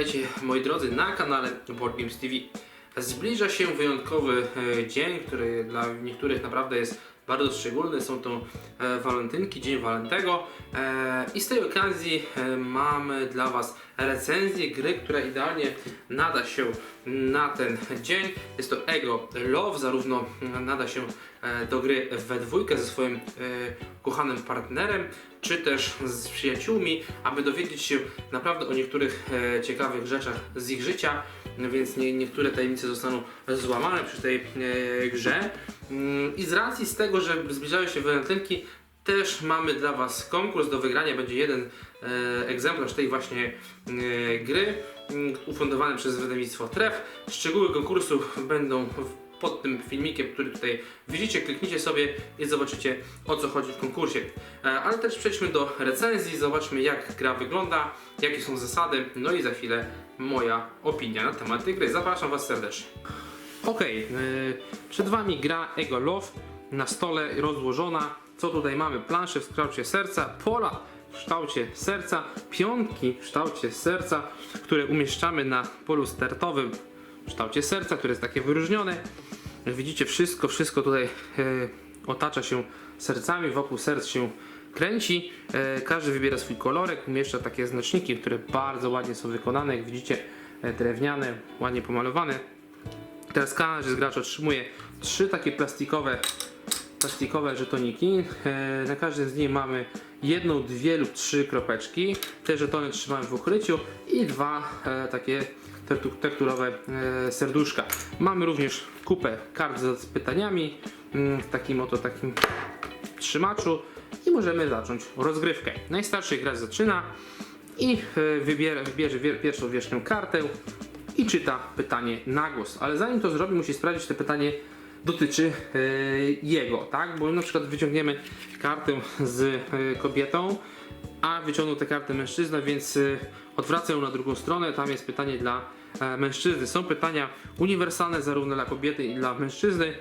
Witajcie moi drodzy na kanale Board Games TV. Zbliża się wyjątkowy e, dzień, który dla niektórych naprawdę jest bardzo szczególny. Są to e, walentynki, Dzień Walentego. E, I z tej okazji e, mamy dla Was recenzję gry, która idealnie nada się na ten dzień. Jest to Ego Love, zarówno nada się do gry we dwójkę ze swoim kochanym partnerem, czy też z przyjaciółmi, aby dowiedzieć się naprawdę o niektórych ciekawych rzeczach z ich życia, więc nie, niektóre tajemnice zostaną złamane przy tej grze. Mm, I z racji z tego, że zbliżają się walentynki, też mamy dla Was konkurs do wygrania. Będzie jeden e, egzemplarz tej właśnie e, gry, mm, ufundowany przez wydawnictwo Tref. Szczegóły konkursu będą pod tym filmikiem, który tutaj widzicie. Kliknijcie sobie i zobaczycie o co chodzi w konkursie. E, ale też przejdźmy do recenzji, zobaczmy jak gra wygląda, jakie są zasady, no i za chwilę moja opinia na temat tej gry. Zapraszam Was serdecznie. Okej, yy, przed Wami gra Ego Love na stole rozłożona. Co tutaj mamy? Plansze w kształcie serca, pola w kształcie serca, pionki w kształcie serca, które umieszczamy na polu startowym w kształcie serca, które jest takie wyróżnione. Widzicie, wszystko, wszystko tutaj yy, otacza się sercami, wokół serc się kręci. Yy, każdy wybiera swój kolorek, umieszcza takie znaczniki, które bardzo ładnie są wykonane. Jak widzicie, yy, drewniane, ładnie pomalowane. Teraz każdy z graczy otrzymuje trzy takie plastikowe, plastikowe żetoniki. E, Na każdym z nich mamy jedną, dwie lub trzy kropeczki. Te żetony trzymamy w ukryciu i dwa e, takie tektu- tekturowe e, serduszka. Mamy również kupę kart z pytaniami mm, w takim oto takim trzymaczu i możemy zacząć rozgrywkę. Najstarszy gracz zaczyna i e, wybiera, wybierze pierwszą wierzchnią kartę i czyta pytanie na głos. Ale zanim to zrobi, musi sprawdzić, to pytanie dotyczy e, jego, tak? Bo na przykład wyciągniemy kartę z e, kobietą, a wyciągnął tę kartę mężczyzna, więc e, odwraca ją na drugą stronę. Tam jest pytanie dla mężczyzny. Są pytania uniwersalne zarówno dla kobiety i dla mężczyzny.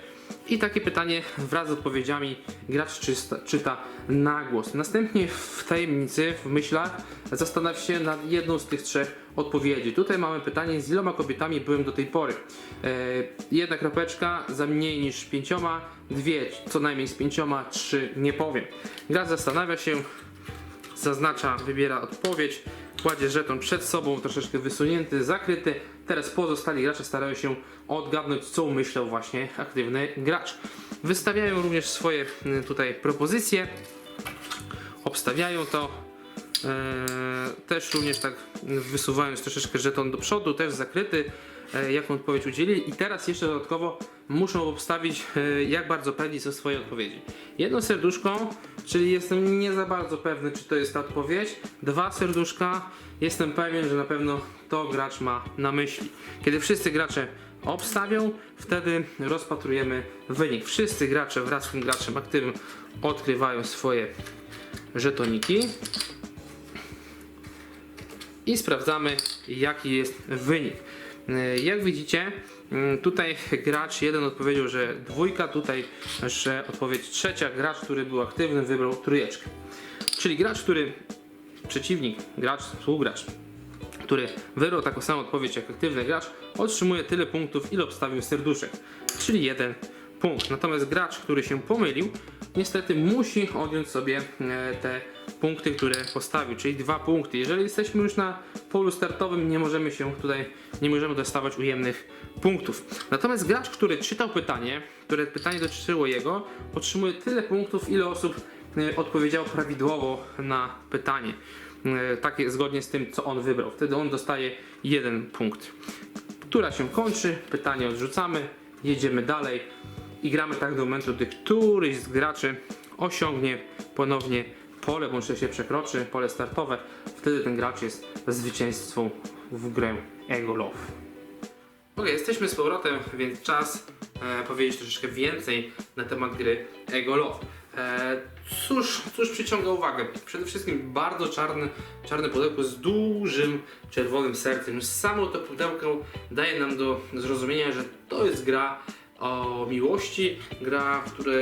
I takie pytanie wraz z odpowiedziami gracz czyta na głos. Następnie w tajemnicy, w myślach zastanów się nad jedną z tych trzech odpowiedzi. Tutaj mamy pytanie, z iloma kobietami byłem do tej pory. E, jedna kropeczka za mniej niż pięcioma, dwie co najmniej z pięcioma, trzy nie powiem. Gracz zastanawia się, zaznacza, wybiera odpowiedź, kładzie żeton przed sobą, troszeczkę wysunięty, zakryty. Teraz pozostali gracze starają się odgadnąć, co myślał właśnie aktywny gracz. Wystawiają również swoje y, tutaj propozycje, obstawiają to. Eee, też również tak wysuwając troszeczkę żeton do przodu, też zakryty, jaką odpowiedź udzielili i teraz jeszcze dodatkowo muszą obstawić e, jak bardzo pewni są swoje odpowiedzi. Jedno serduszko, czyli jestem nie za bardzo pewny czy to jest ta odpowiedź, dwa serduszka, jestem pewien, że na pewno to gracz ma na myśli. Kiedy wszyscy gracze obstawią, wtedy rozpatrujemy wynik. Wszyscy gracze wraz z tym graczem aktywnym odkrywają swoje żetoniki i sprawdzamy jaki jest wynik. E, Jak widzicie, mm, tutaj gracz jeden odpowiedział, że dwójka, tutaj, że odpowiedź trzecia, gracz, który był aktywny, wybrał trójeczkę. Czyli gracz, który, przeciwnik, gracz, współgracz, który wybrał taką samą odpowiedź jak aktywny gracz, otrzymuje tyle punktów, ile obstawił serduszek, czyli jeden punkt. Natomiast gracz, który się pomylił, niestety musi odjąć sobie e, te punkty, które postawił, czyli dwa punkty. Jeżeli jesteśmy już na polu startowym, nie możemy się tutaj, nie możemy dostawać ujemnych punktów. Natomiast gracz, który czytał pytanie, które pytanie dotyczyło jego, otrzymuje tyle punktów, ile osób e, odpowiedziało prawidłowo na pytanie. E, Takie zgodnie z tym, co on wybrał. Wtedy on dostaje jeden punkt. Która się kończy, pytanie odrzucamy, jedziemy dalej i gramy tak do momentu, gdy któryś z graczy osiągnie ponownie pole, bądź się przekroczy, pole startowe. Wtedy ten gracz jest zwycięzcą w grę Ego Love. Ok, jesteśmy z powrotem, więc czas e, powiedzieć troszeczkę więcej na temat gry Ego Love. E, cóż, cóż przyciąga uwagę? Przede wszystkim bardzo czarny, czarne pudełko z dużym czerwonym sercem. Samo to pudełko daje nam do zrozumienia, że to jest gra o miłości, gra, która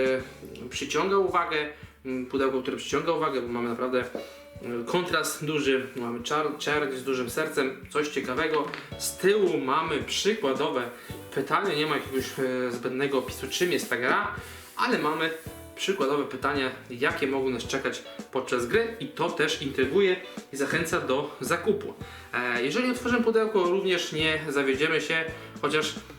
przyciąga uwagę, mm, pudełko, które przyciąga uwagę, bo mamy naprawdę kontrast duży, mamy czar, czerń z dużym sercem, coś ciekawego. Z tyłu mamy przykładowe pytanie, nie ma jakiegoś e, zbędnego opisu czym jest ta gra, ale mamy przykładowe pytania, jakie mogą nas czekać podczas gry i to też intryguje i zachęca do zakupu. E, jeżeli otworzymy pudełko, również nie zawiedziemy się, chociaż mm,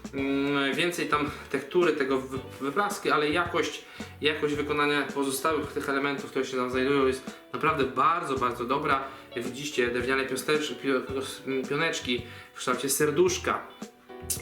więcej tam tektury, tego wy- wypraski, ale jakość, jakość wykonania pozostałych tych elementów, które się tam znajdują jest naprawdę bardzo, bardzo dobra. Jak widzicie, drewniane pio- pioneczki w kształcie serduszka,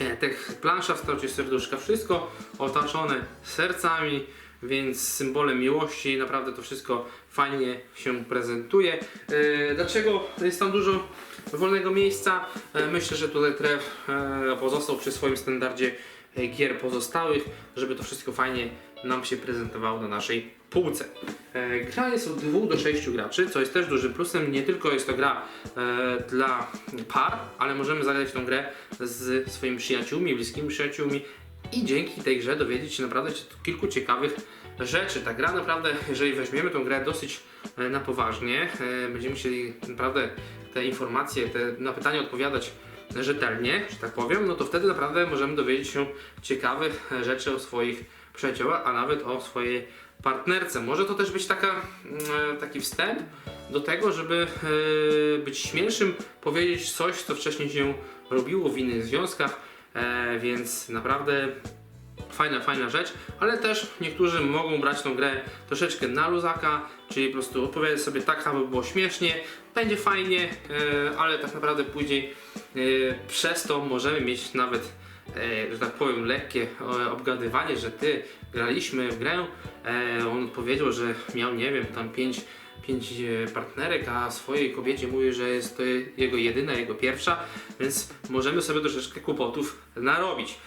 e, te plansza w kształcie serduszka, wszystko otoczone sercami, więc symbolem miłości, naprawdę to wszystko fajnie się prezentuje. E, Dlaczego jest tam dużo wolnego miejsca? E, Myślę, że tutaj Trev e, pozostał przy swoim standardzie e, gier pozostałych, żeby to wszystko fajnie nam się prezentowało na naszej półce. E, Gra jest od 2 do 6 graczy, co jest też dużym plusem. Nie tylko jest to gra e, dla par, ale możemy zagrać tą grę z swoimi przyjaciółmi, bliskimi przyjaciółmi i dzięki tej grze dowiedzieć się naprawdę kilku ciekawych rzeczy. Ta gra naprawdę, jeżeli weźmiemy tą grę dosyć e, na poważnie, e, będziemy musieli naprawdę te informacje, te na pytania odpowiadać rzetelnie, że tak powiem, no to wtedy naprawdę możemy dowiedzieć się ciekawych e, rzeczy o swoich przyjaciołach, a nawet o swojej partnerce. Może to też być taka, mm, taki wstęp do tego, żeby być śmielszym, powiedzieć coś, co wcześniej się robiło w innych związkach, e, więc naprawdę fajna, fajna rzecz, ale też niektórzy mogą brać tą grę troszeczkę na luzaka, czyli po prostu opowiadać sobie tak, aby było śmiesznie, będzie fajnie, e, ale tak naprawdę później e, przez to możemy mieć nawet, e, że tak powiem, lekkie e, obgadywanie, że ty graliśmy w grę, e, on powiedział, że miał, nie wiem, tam pięć pięć e, partnerek, a swojej kobiecie mówi, że jest to jego jedyna, jego pierwsza, więc możemy sobie troszeczkę kłopotów narobić.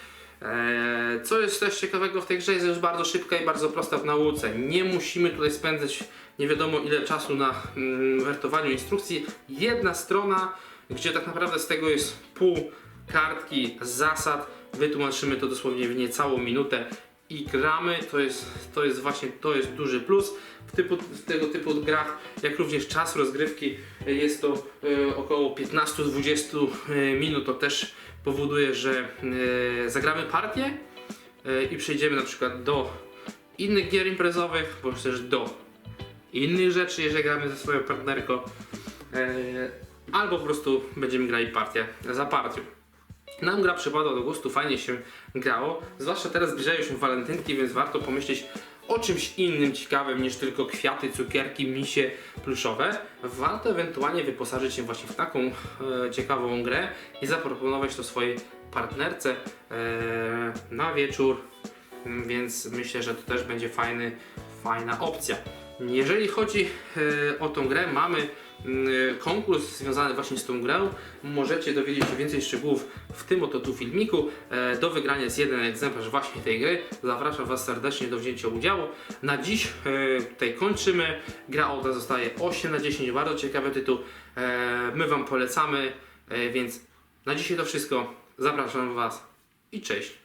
Eee, Co jest też ciekawego w tej grze, jest już bardzo szybka i bardzo prosta w nauce. Nie musimy tutaj spędzać nie wiadomo ile czasu na mm, wertowaniu instrukcji. Jedna strona, gdzie tak naprawdę z tego jest pół kartki zasad. Wytłumaczymy to dosłownie w niecałą minutę i gramy. To jest, to jest właśnie to jest duży plus. W, typu, w tego typu grach, jak również czas rozgrywki jest to e, około 15-20 e, minut. To też powoduje, że e, zagramy partię i przejdziemy na przykład do innych gier imprezowych, bądź też do innych rzeczy, jeżeli gramy ze swoją partnerką, albo po prostu będziemy grali partię za partią. Nam gra przypadła do gustu, fajnie się grało, zwłaszcza teraz zbliżają się walentynki, więc warto pomyśleć o czymś innym ciekawym niż tylko kwiaty, cukierki, misie pluszowe. Warto ewentualnie wyposażyć się właśnie w taką e, ciekawą grę i zaproponować to swojej partnerce e, na wieczór, więc myślę, że to też będzie fajny, fajna opcja. Jeżeli chodzi e, o tą grę, mamy konkurs związany właśnie z tą grą. Możecie dowiedzieć się więcej szczegółów w tym oto tu filmiku. E, Do wygrania jest jeden egzemplarz właśnie tej gry. Zapraszam Was serdecznie do wzięcia udziału. Na dziś e, tutaj kończymy. Gra Oda zostaje 8 na 10, bardzo ciekawy tytuł. E, My Wam polecamy, więc na dzisiaj to wszystko. Zapraszam Was i cześć.